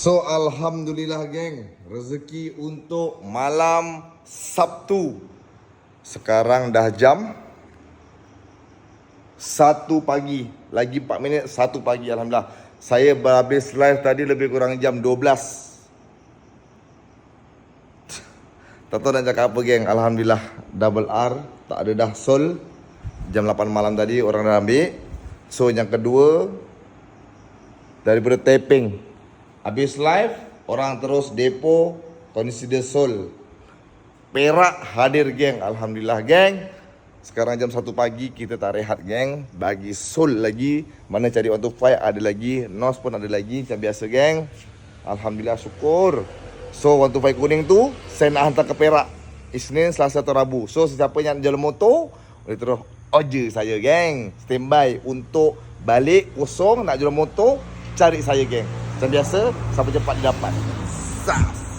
So Alhamdulillah geng. Rezeki untuk malam Sabtu. Sekarang dah jam Satu pagi. Lagi 4 minit Satu pagi Alhamdulillah. Saya berhabis live tadi Lebih kurang jam 12 Tak tahu nak cakap apa geng. Alhamdulillah Double R. Tak ada dah sol. Jam 8 malam tadi Orang dah ambil. So yang kedua Daripada taping Habis live Orang terus depo Consider Sol. Perak hadir geng. Alhamdulillah geng. Sekarang jam 1 pagi Kita tak rehat geng. Bagi Sol lagi. Mana cari 125 ada lagi. Nos pun ada lagi Macam biasa geng. Alhamdulillah syukur. So 125 kuning tu Saya nak hantar ke Perak. Isnin, Selasa atau Rabu. So sesiapa yang jalan motor Boleh terus order saya geng. Standby untuk balik kosong Nak jual motor Cari saya geng Macam biasa Sampai cepat dapat. Sas